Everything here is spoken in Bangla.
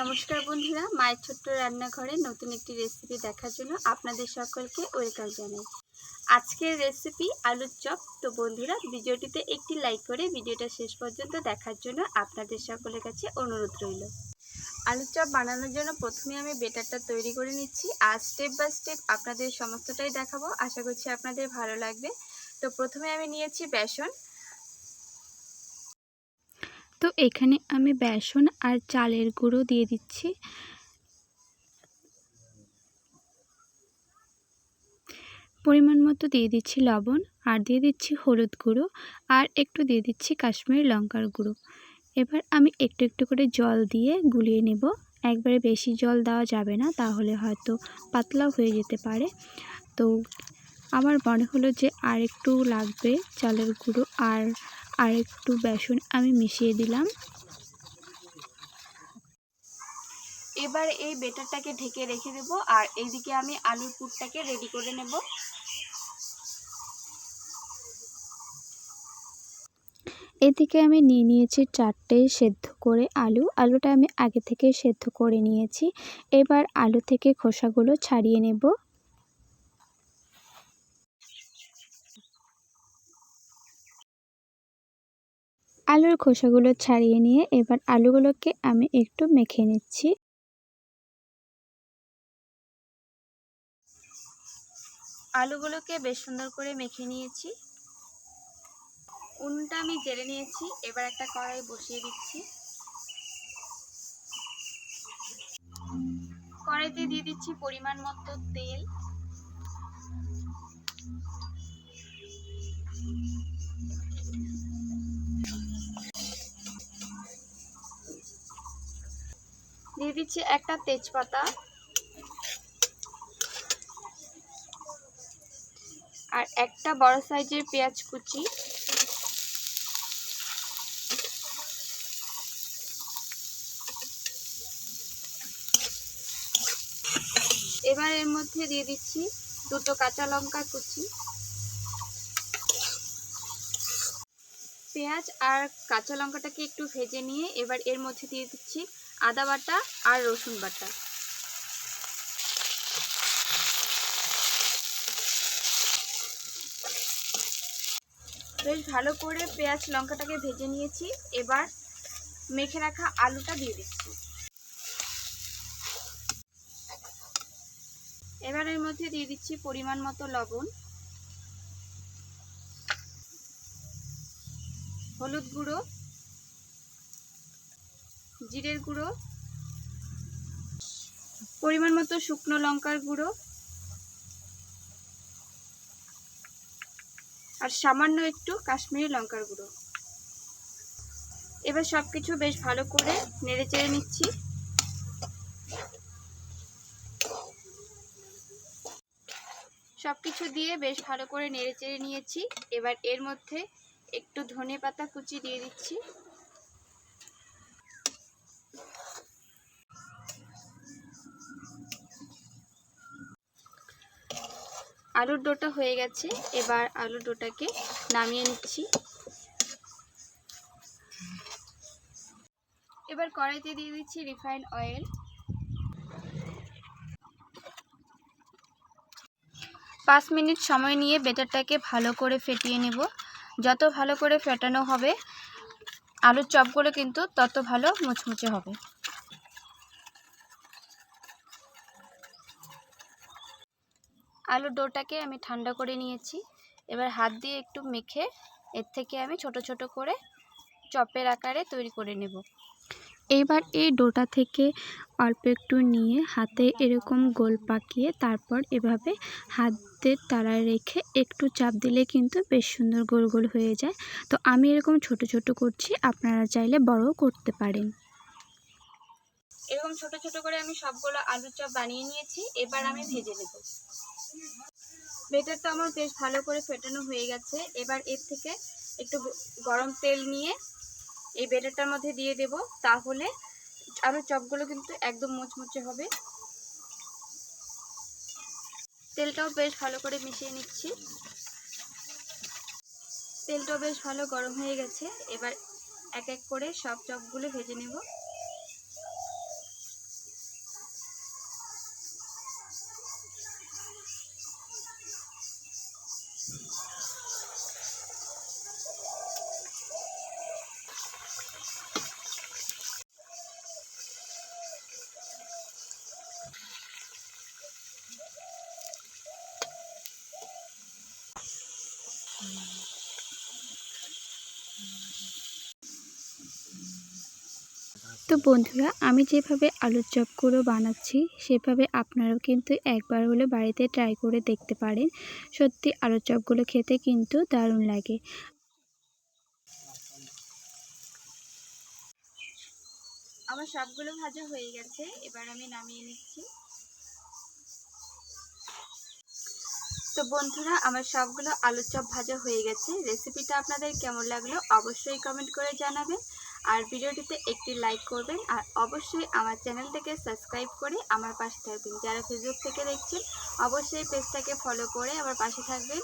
নমস্কার বন্ধুরা, মায়ের ছোট্ট রান্নাঘরে নতুন একটি রেসিপি দেখার জন্য আপনাদের সকলকে ওয়েলকাম জানাই। আজকের রেসিপি আলুর চপ। তো বন্ধুরা, ভিডিওটিতে একটি লাইক করে ভিডিওটা শেষ পর্যন্ত দেখার জন্য আপনাদের সকলের কাছে অনুরোধ রইল। আলুর চপ বানানোর জন্য প্রথমে আমি বেটারটা তৈরি করে নিচ্ছি। আর স্টেপ বাই স্টেপ আপনাদের সমস্তটাই দেখাবো। আশা করছি আপনাদের ভালো লাগবে। তো প্রথমে আমি নিয়েছি বেসন। তো এখানে আমি বেসন আর চালের গুঁড়ো দিয়ে দিচ্ছি। পরিমাণ মতো দিয়ে দিচ্ছি লবণ আর দিয়ে দিচ্ছি হলুদ গুঁড়ো আর একটু দিয়ে দিচ্ছি কাশ্মীরি লঙ্কার গুঁড়ো। এবার আমি একটু একটু করে জল দিয়ে গুলিয়ে নেব। একবারে বেশি জল দেওয়া যাবে না, তাহলে হয়তো পাতলা হয়ে যেতে পারে। তো আমার মনে হলো যে আর একটু লাগবে চালের গুঁড়ো আর আর একটু বেসন আমি মিশিয়ে দিলাম। এবার এই বেটারটাকে ঢেকে রেখে দেব আর এইদিকে আমি আলুর পুরটাকে রেডি করে নেব। এদিকে আমি নিয়ে নিয়েছি চারটে সেদ্ধ করে আলু। আলুটা আমি আগে থেকে সেদ্ধ করে নিয়েছি। এবার আলু থেকে খোসাগুলো ছাড়িয়ে নেব। আলুর খোসাগুলো ছাড়িয়ে নিয়ে এবার আলুগুলোকে আমি একটু মেখে নিচ্ছি। আলুগুলোকে বেশ সুন্দর করে মেখে নিয়েছি। উনুনটা আমি জেলে নিয়েছি, এবার একটা কড়াই বসিয়ে দিচ্ছি। কড়াইতে দিয়ে দিচ্ছি পরিমাণ মতো তেল। দিয়ে দিচ্ছি একটা তেজপাতা আর একটা বড় সাইজের পেঁয়াজ কুচি। এবার এর মধ্যে দিয়ে দিচ্ছি দুটো কাঁচা লঙ্কা কুচি। পেঁয়াজ আর কাঁচা লঙ্কাটাকে একটু ভেজে নিয়ে এবার এর মধ্যে দিয়ে দিচ্ছি আদা বাটা আর রসুন বাটা। বেশ ভালো করে পেঁয়াজ, লঙ্কাটাকে ভেজে নিয়েছি। এবার মেখে রাখা আলুটা দিয়ে দিচ্ছি। এবার এর মধ্যে দিয়ে দিচ্ছি পরিমাণ মতো লবণ। হলুদ গুঁড়ো জিরের গুঁড়ো, পরিমাণ মতো শুকনো লঙ্কার গুঁড়ো, আর সামান্য একটু কাশ্মীরি লঙ্কার গুঁড়ো। এবার সব কিছু বেশ ভালো করে নেড়ে চেড়ে নিচ্ছি। সব কিছু দিয়ে বেশ ভালো করে নেড়ে চেড়ে নিয়েছি। এবার এর মধ্যে একটু ধনে পাতা কুচি দিয়ে দিচ্ছি। আলুর ডোটা হয়ে গেছে। এবার আলুর ডোটাকে নামিয়ে নিচ্ছি। এবার কড়াইতে দিয়ে দিচ্ছি রিফাইন অয়েল। পাঁচ মিনিট সময় নিয়ে বেটারটাকে ভালো করে ফেটিয়ে নেব। যত ভালো করে ফেটানো হবে, আলুর চপগুলো কিন্তু তত ভালো মুচমুচে হবে। আলুর ডোটাকে আমি ঠান্ডা করে নিয়েছি। এবার হাত দিয়ে একটু মেখে এর থেকে আমি ছোট ছোট করে চপের আকারে তৈরি করে নেব। এবার এই ডোটা থেকে অল্প একটু নিয়ে হাতে এরকম গোল পাকিয়ে তারপর এভাবে হাতের তালায় রেখে একটু চাপ দিলে কিন্তু বেশ সুন্দর গোল গোল হয়ে যায়। তো আমি এরকম ছোট ছোট করছি আপনারা চাইলে বড়ও করতে পারেন। এরকম ছোট ছোট করে আমি সবগুলো আলুর চপ বানিয়ে নিয়েছি এবার আমি ভেজে নেব। বেটারটা আমার বেশ ভালো করে ফেটানো হয়ে গেছে। এবার এর থেকে একটু গরম তেল নিয়ে এই বেটারটার মধ্যে দিয়ে দেব। তাহলে আলুর চপগুলো কিন্তু একদম মুচমুচে হবে। তেলটাও বেশ ভালো করে মিশিয়ে নিচ্ছি। তেলটাও বেশ ভালো গরম হয়ে গেছে। এবার এক এক করে সব চপগুলো ভেজে নেব। তো বন্ধুরা, আমি যেভাবে আলুর চপগুলো বানাচ্ছি, সেভাবে আপনারাও কিন্তু একবার হলে বাড়িতে ট্রাই করে দেখতে পারেন। সত্যি, আলুর চপগুলো খেতে কিন্তু দারুণ লাগে। আমার সবগুলো ভাজা হয়ে গেছে, এবার আমি নামিয়ে নিচ্ছি। তো বন্ধুরা, আমার সবগুলো আলুর চপ ভাজা হয়ে গেছে। রেসিপিটা আপনাদের কেমন লাগল অবশ্যই কমেন্ট করে জানাবেন। আর ভিডিওটিতে একটি লাইক করবেন। আর অবশ্যই আমার চ্যানেলটাকে সাবস্ক্রাইব করে আমার পাশে থাকবেন। যারা ফেসবুক থেকে দেখছেন, অবশ্যই পেজটাকে ফলো করে আমার পাশে থাকবেন।